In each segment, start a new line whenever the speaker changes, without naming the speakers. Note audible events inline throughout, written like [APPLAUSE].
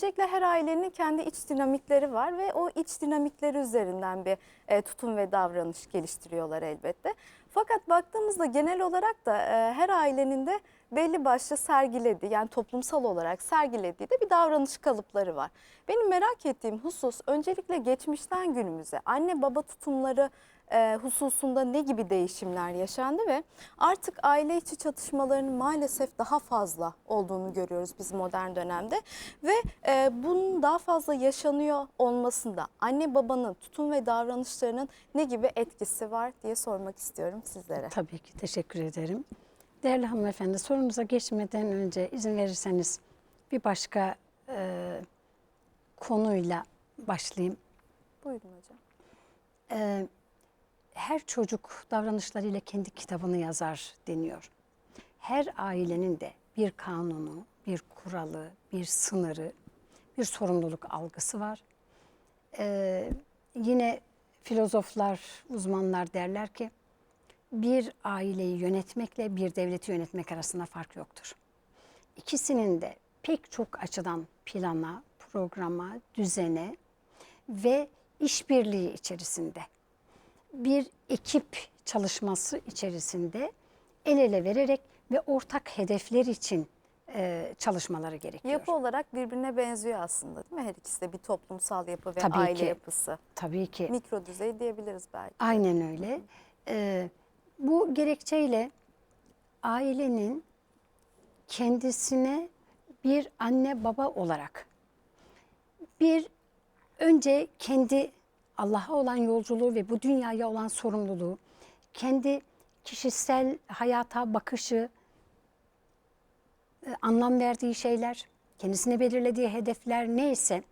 öncelikle her ailenin kendi iç dinamikleri var ve o iç dinamikleri üzerinden bir e, tutum ve davranış geliştiriyorlar elbette. Fakat baktığımızda genel olarak da e, her ailenin de belli başlı sergilediği yani toplumsal olarak sergilediği de bir davranış kalıpları var. Benim merak ettiğim husus öncelikle geçmişten günümüze anne baba tutumları e, hususunda ne gibi değişimler yaşandı ve artık aile içi çatışmaların maalesef daha fazla olduğunu görüyoruz biz modern dönemde ve e, bunun daha fazla yaşanıyor olmasında anne babanın tutum ve davranışlarının ne gibi etkisi var diye sormak istiyorum sizlere.
Tabii ki teşekkür ederim. Değerli hanımefendi sorunuza geçmeden önce izin verirseniz bir başka e, konuyla başlayayım.
Buyurun hocam.
E, her çocuk davranışlarıyla kendi kitabını yazar deniyor. Her ailenin de bir kanunu, bir kuralı, bir sınırı, bir sorumluluk algısı var. E, yine filozoflar, uzmanlar derler ki bir aileyi yönetmekle bir devleti yönetmek arasında fark yoktur. İkisinin de pek çok açıdan plana, programa, düzene ve işbirliği içerisinde bir ekip çalışması içerisinde el ele vererek ve ortak hedefler için e, çalışmaları gerekiyor.
Yapı olarak birbirine benziyor aslında değil mi? Her ikisi de bir toplumsal yapı ve
Tabii
aile
ki.
yapısı.
Tabii ki.
Mikro düzey diyebiliriz belki.
Aynen öyle. Ee, bu gerekçeyle ailenin kendisine bir anne baba olarak bir önce kendi Allah'a olan yolculuğu ve bu dünyaya olan sorumluluğu, kendi kişisel hayata bakışı, e, anlam verdiği şeyler, kendisine belirlediği hedefler neyse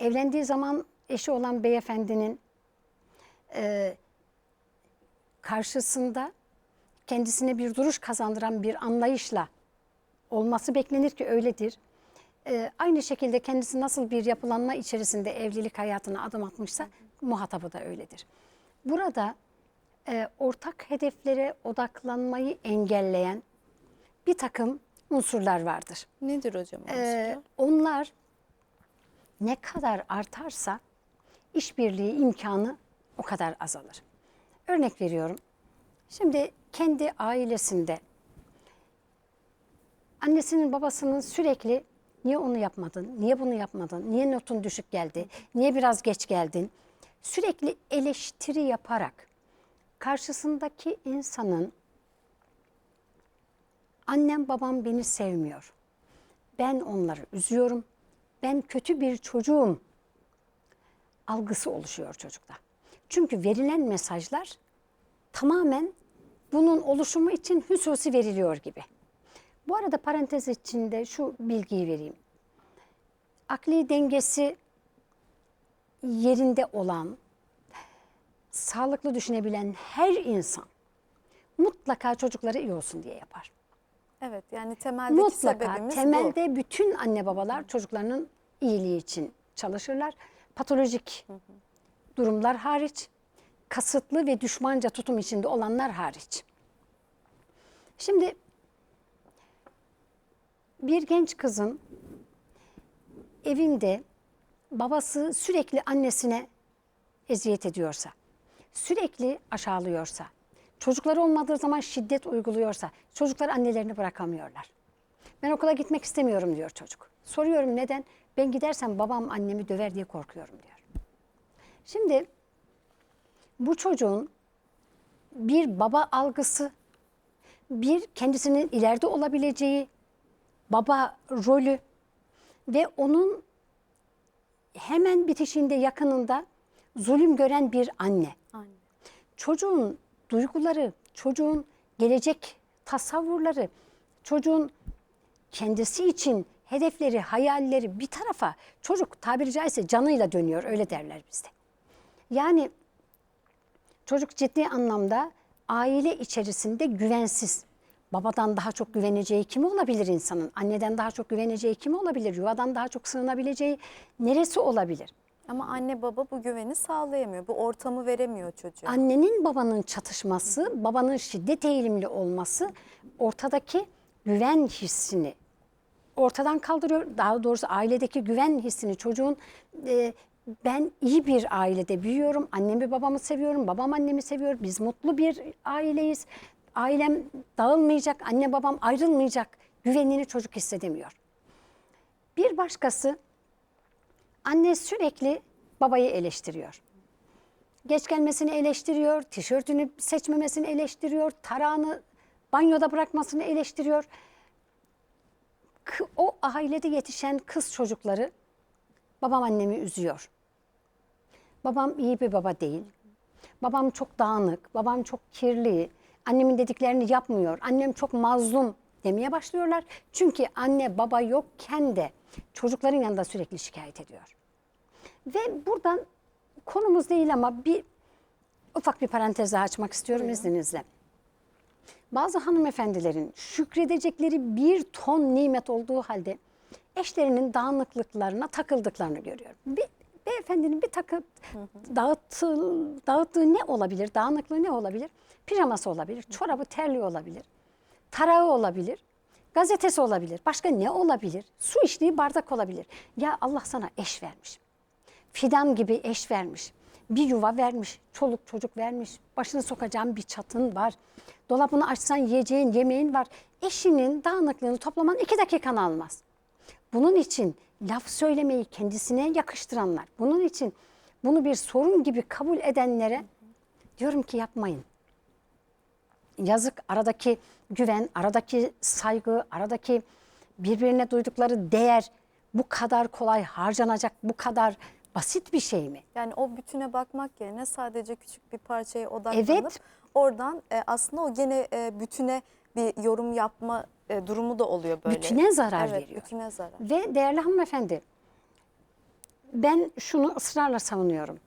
evlendiği zaman eşi olan beyefendinin e, karşısında kendisine bir duruş kazandıran bir anlayışla olması beklenir ki öyledir. E, aynı şekilde kendisi nasıl bir yapılanma içerisinde evlilik hayatına adım atmışsa muhatabı da öyledir. Burada e, ortak hedeflere odaklanmayı engelleyen bir takım unsurlar vardır.
Nedir hocam?
Ee, onlar ne kadar artarsa işbirliği imkanı o kadar azalır. Örnek veriyorum. Şimdi kendi ailesinde annesinin babasının sürekli niye onu yapmadın, niye bunu yapmadın, niye notun düşük geldi, niye biraz geç geldin sürekli eleştiri yaparak karşısındaki insanın annem babam beni sevmiyor. Ben onları üzüyorum. Ben kötü bir çocuğum algısı oluşuyor çocukta. Çünkü verilen mesajlar tamamen bunun oluşumu için hususi veriliyor gibi. Bu arada parantez içinde şu bilgiyi vereyim. Akli dengesi yerinde olan, sağlıklı düşünebilen her insan mutlaka çocukları iyi olsun diye yapar.
Evet yani temeldeki
Mutlaka
sebebimiz bu.
temelde bütün anne babalar çocuklarının iyiliği için çalışırlar. Patolojik durumlar hariç, kasıtlı ve düşmanca tutum içinde olanlar hariç. Şimdi bir genç kızın evinde babası sürekli annesine eziyet ediyorsa, sürekli aşağılıyorsa, çocukları olmadığı zaman şiddet uyguluyorsa, çocuklar annelerini bırakamıyorlar. Ben okula gitmek istemiyorum diyor çocuk. Soruyorum neden? Ben gidersem babam annemi döver diye korkuyorum diyor. Şimdi bu çocuğun bir baba algısı, bir kendisinin ileride olabileceği baba rolü ve onun hemen bitişinde yakınında zulüm gören bir anne.
Aynen.
Çocuğun duyguları, çocuğun gelecek tasavvurları, çocuğun kendisi için hedefleri, hayalleri bir tarafa çocuk tabiri caizse canıyla dönüyor öyle derler bizde. Yani çocuk ciddi anlamda aile içerisinde güvensiz. Babadan daha çok güveneceği kimi olabilir insanın? Anneden daha çok güveneceği kimi olabilir? Yuvadan daha çok sığınabileceği neresi olabilir?
Ama anne baba bu güveni sağlayamıyor. Bu ortamı veremiyor çocuğa.
Annenin babanın çatışması, babanın şiddet eğilimli olması ortadaki güven hissini ortadan kaldırıyor. Daha doğrusu ailedeki güven hissini çocuğun e, ben iyi bir ailede büyüyorum. Annemi babamı seviyorum. Babam annemi seviyor. Biz mutlu bir aileyiz. Ailem dağılmayacak. Anne babam ayrılmayacak. Güvenini çocuk hissedemiyor. Bir başkası anne sürekli babayı eleştiriyor. Geç gelmesini eleştiriyor, tişörtünü seçmemesini eleştiriyor, tarağını banyoda bırakmasını eleştiriyor. O ailede yetişen kız çocukları babam annemi üzüyor. Babam iyi bir baba değil. Babam çok dağınık, babam çok kirli. Annemin dediklerini yapmıyor. Annem çok mazlum demeye başlıyorlar. Çünkü anne baba yokken de çocukların yanında sürekli şikayet ediyor. Ve buradan konumuz değil ama bir ufak bir parantez daha açmak istiyorum izninizle. Bazı hanımefendilerin şükredecekleri bir ton nimet olduğu halde eşlerinin dağınıklıklarına takıldıklarını görüyorum. Bir beyefendinin bir takı dağıtıl, dağıttığı ne olabilir? Dağınıklığı ne olabilir? Pijaması olabilir, çorabı terliği olabilir, tarağı olabilir, gazetesi olabilir. Başka ne olabilir? Su içtiği bardak olabilir. Ya Allah sana eş vermiş. Fidan gibi eş vermiş. Bir yuva vermiş, çoluk çocuk vermiş. Başını sokacağın bir çatın var. Dolabını açsan yiyeceğin yemeğin var. Eşinin dağınıklığını toplaman iki dakikanı almaz. Bunun için laf söylemeyi kendisine yakıştıranlar, bunun için bunu bir sorun gibi kabul edenlere diyorum ki yapmayın. Yazık aradaki güven, aradaki saygı, aradaki birbirine duydukları değer bu kadar kolay harcanacak, bu kadar basit bir şey mi?
Yani o bütüne bakmak yerine sadece küçük bir parçaya odaklanıp
Evet.
oradan e, aslında o gene e, bütüne bir yorum yapma e, durumu da oluyor böyle.
Bütüne zarar
evet,
veriyor.
Bütüne zarar.
Ve değerli hanımefendi, ben şunu ısrarla savunuyorum.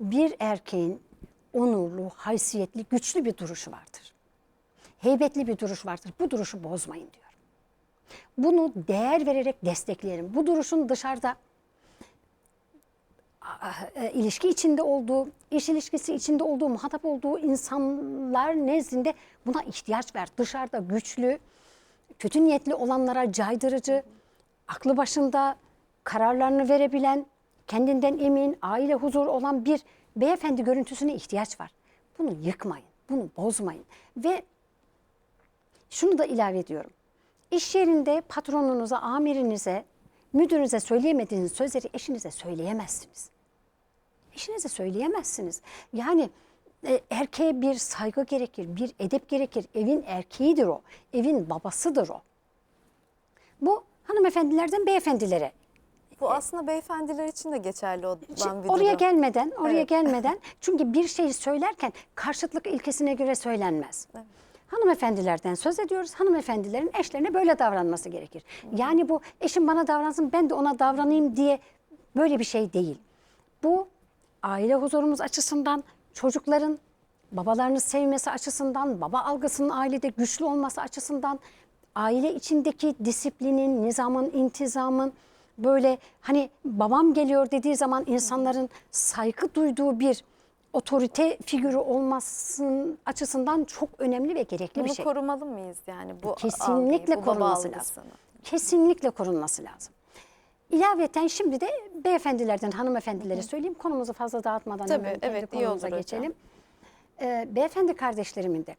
Bir erkeğin onurlu, haysiyetli, güçlü bir duruşu vardır. Heybetli bir duruş vardır. Bu duruşu bozmayın diyorum. Bunu değer vererek destekleyelim. Bu duruşun dışarıda e, ilişki içinde olduğu, iş ilişkisi içinde olduğu, muhatap olduğu insanlar nezdinde buna ihtiyaç var. Dışarıda güçlü, kötü niyetli olanlara caydırıcı, aklı başında kararlarını verebilen, kendinden emin, aile huzuru olan bir beyefendi görüntüsüne ihtiyaç var. Bunu yıkmayın, bunu bozmayın. Ve şunu da ilave ediyorum. İş yerinde patronunuza, amirinize, müdürünüze söyleyemediğiniz sözleri eşinize söyleyemezsiniz. Eşinize söyleyemezsiniz. Yani erkeğe bir saygı gerekir, bir edep gerekir. Evin erkeğidir o, evin babasıdır o. Bu hanımefendilerden beyefendilere.
Bu aslında beyefendiler için de geçerli olan bir
oraya
durum.
gelmeden, oraya
Evet.
gelmeden çünkü bir şeyi söylerken karşıtlık ilkesine göre söylenmez. Hanımefendilerden söz ediyoruz. Hanımefendilerin eşlerine böyle davranması gerekir. Yani bu eşim bana davransın ben de ona davranayım diye böyle bir şey değil. Bu aile huzurumuz açısından çocukların babalarını sevmesi açısından, baba algısının ailede güçlü olması açısından, aile içindeki disiplinin, nizamın, intizamın böyle hani babam geliyor dediği zaman insanların saygı duyduğu bir otorite figürü olmasının açısından çok önemli ve gerekli bir
Bunu
şey.
korumalı mıyız yani bu
Kesinlikle
algıyı, bu
korunması lazım. Kesinlikle korunması lazım. İlaveten şimdi de beyefendilerden hanımefendilere söyleyeyim. Konumuzu fazla dağıtmadan
Tabii,
hemen kendi
evet,
konumuza geçelim. Ee, beyefendi kardeşlerimin de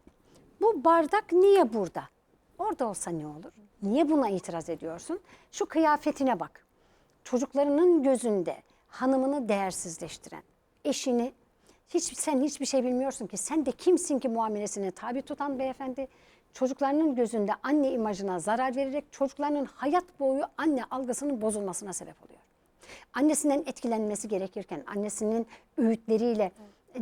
bu bardak niye burada? Orada olsa ne olur? Niye buna itiraz ediyorsun? Şu kıyafetine bak. Çocuklarının gözünde hanımını değersizleştiren, eşini hiç sen hiçbir şey bilmiyorsun ki sen de kimsin ki muamelesine tabi tutan beyefendi çocuklarının gözünde anne imajına zarar vererek çocuklarının hayat boyu anne algısının bozulmasına sebep oluyor. Annesinden etkilenmesi gerekirken annesinin öğütleriyle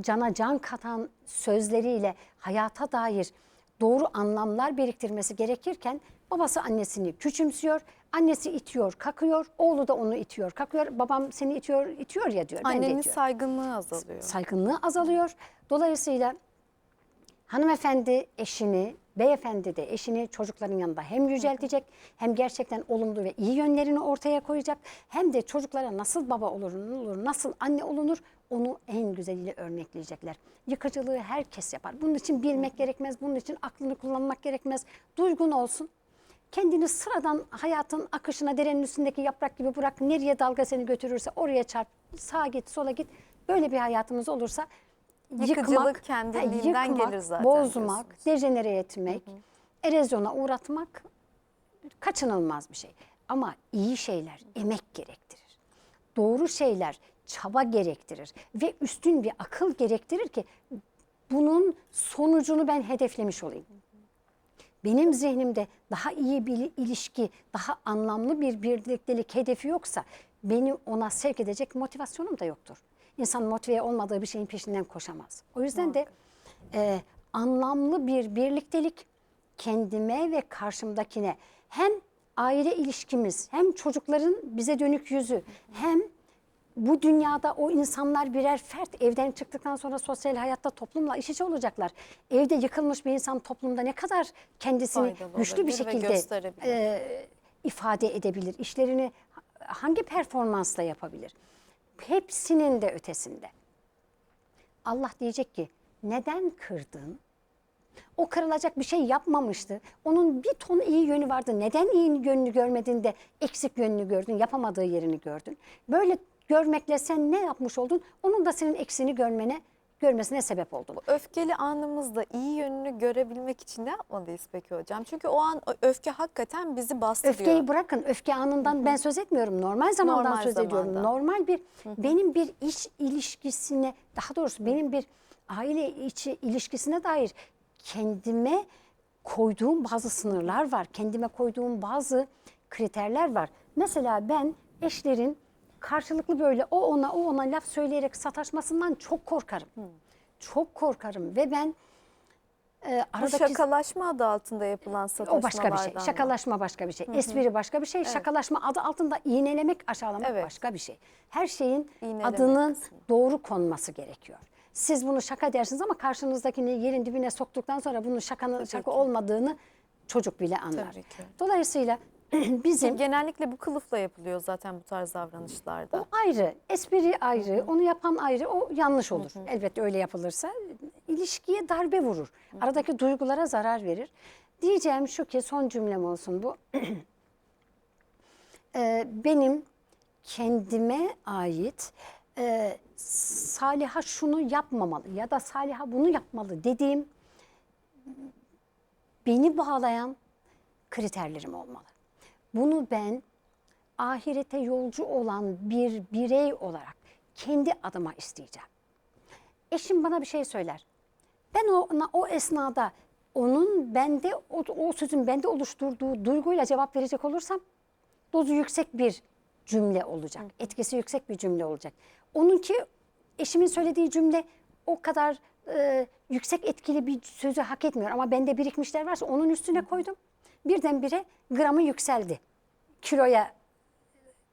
cana can katan sözleriyle hayata dair doğru anlamlar biriktirmesi gerekirken babası annesini küçümsüyor. Annesi itiyor, kakıyor. Oğlu da onu itiyor, kakıyor. Babam seni itiyor, itiyor ya diyor.
Annenin saygınlığı azalıyor.
saygınlığı azalıyor. Dolayısıyla hanımefendi eşini, beyefendi de eşini çocukların yanında hem yüceltecek hem gerçekten olumlu ve iyi yönlerini ortaya koyacak hem de çocuklara nasıl baba olur, nasıl anne olunur onu en güzeliyle örnekleyecekler. Yıkıcılığı herkes yapar. Bunun için bilmek gerekmez, bunun için aklını kullanmak gerekmez. Duygun olsun. Kendini sıradan hayatın akışına derenin üstündeki yaprak gibi bırak. Nereye dalga seni götürürse oraya çarp. Sağa git, sola git. Böyle bir hayatımız olursa
Yıkıcılık
yıkmak,
kendiliğinden
yıkmak,
gelir zaten
Bozmak, dejenere etmek, erozyona uğratmak kaçınılmaz bir şey. Ama iyi şeyler emek gerektirir. Doğru şeyler çaba gerektirir ve üstün bir akıl gerektirir ki bunun sonucunu ben hedeflemiş olayım. Benim zihnimde daha iyi bir ilişki, daha anlamlı bir birliktelik hedefi yoksa beni ona sevk edecek motivasyonum da yoktur. İnsan motive olmadığı bir şeyin peşinden koşamaz. O yüzden de e, anlamlı bir birliktelik kendime ve karşımdakine hem aile ilişkimiz hem çocukların bize dönük yüzü hem bu dünyada o insanlar birer fert evden çıktıktan sonra sosyal hayatta toplumla iç içe olacaklar. Evde yıkılmış bir insan toplumda ne kadar kendisini
Faydalı
güçlü bir şekilde e, ifade edebilir. İşlerini hangi performansla yapabilir? Hepsinin de ötesinde. Allah diyecek ki neden kırdın? O kırılacak bir şey yapmamıştı. Onun bir ton iyi yönü vardı. Neden iyi yönünü görmedin de eksik yönünü gördün, yapamadığı yerini gördün? Böyle görmekle sen ne yapmış oldun? Onun da senin eksiğini görmene, görmesine sebep oldun.
Bu öfkeli anımızda iyi yönünü görebilmek için ne yapmalıyız peki hocam? Çünkü o an öfke hakikaten bizi bastırıyor.
Öfkeyi bırakın. Öfke anından ben söz etmiyorum. Normal zamandan
Normal
söz ediyorum.
zamandan.
Normal bir benim bir iş ilişkisine daha doğrusu benim bir aile içi ilişkisine dair kendime koyduğum bazı sınırlar var. Kendime koyduğum bazı kriterler var. Mesela ben eşlerin karşılıklı böyle o ona o ona laf söyleyerek sataşmasından çok korkarım. Çok korkarım ve ben e,
Bu
aradaki
şakalaşma adı altında yapılan
o
sataşmalardan
başka bir şey.
mı?
Şakalaşma başka bir şey. Espri başka bir şey. Şakalaşma adı altında iğnelemek, aşağılamak
Evet.
başka bir şey. Her şeyin
İğnelemek
adının
kısmı.
doğru konması gerekiyor. Siz bunu şaka dersiniz ama karşınızdakini yerin dibine soktuktan sonra bunun şakanın şaka
ki.
olmadığını çocuk bile anlar. Dolayısıyla [CLEARS THROAT] bizim
Genellikle bu kılıfla yapılıyor zaten bu tarz davranışlarda.
o ayrı, espri ayrı, onu yapan ayrı, o yanlış olur. Elbette öyle yapılırsa ilişkiye darbe vurur. Aradaki duygulara zarar verir. Diyeceğim şu ki son cümlem olsun bu. [CLEARS THROAT] Ee, benim kendime ait e, Saliha şunu yapmamalı ya da Saliha bunu yapmalı dediğim beni bağlayan kriterlerim olmalı. Bunu ben ahirete yolcu olan bir birey olarak kendi adıma isteyeceğim. Eşim bana bir şey söyler. Ben ona o esnada onun bende o, o sözün bende oluşturduğu duyguyla cevap verecek olursam dozu yüksek bir cümle olacak. Etkisi yüksek bir cümle olacak. Onunki eşimin söylediği cümle o kadar e, yüksek etkili bir sözü hak etmiyor ama bende birikmişler varsa onun üstüne koydum. Birdenbire gramı yükseldi. Kiloya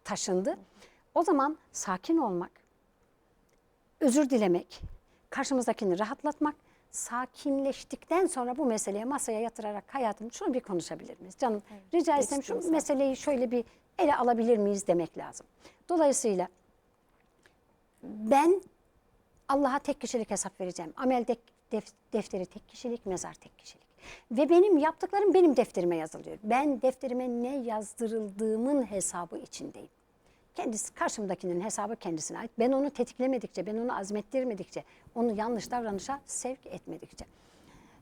taşındı. O zaman sakin olmak, özür dilemek, karşımızdakini rahatlatmak, sakinleştikten sonra bu meseleyi masaya yatırarak hayatım şunu bir konuşabilir miyiz? Canım rica etsem şu
Geçtiğimiz
meseleyi şöyle bir ele alabilir miyiz demek lazım. Dolayısıyla ben Allah'a tek kişilik hesap vereceğim. Amel def- def- defteri tek kişilik, mezar tek kişilik. Ve benim yaptıklarım benim defterime yazılıyor. Ben defterime ne yazdırıldığımın hesabı içindeyim. Kendisi karşımdakinin hesabı kendisine ait. Ben onu tetiklemedikçe, ben onu azmettirmedikçe, onu yanlış davranışa sevk etmedikçe.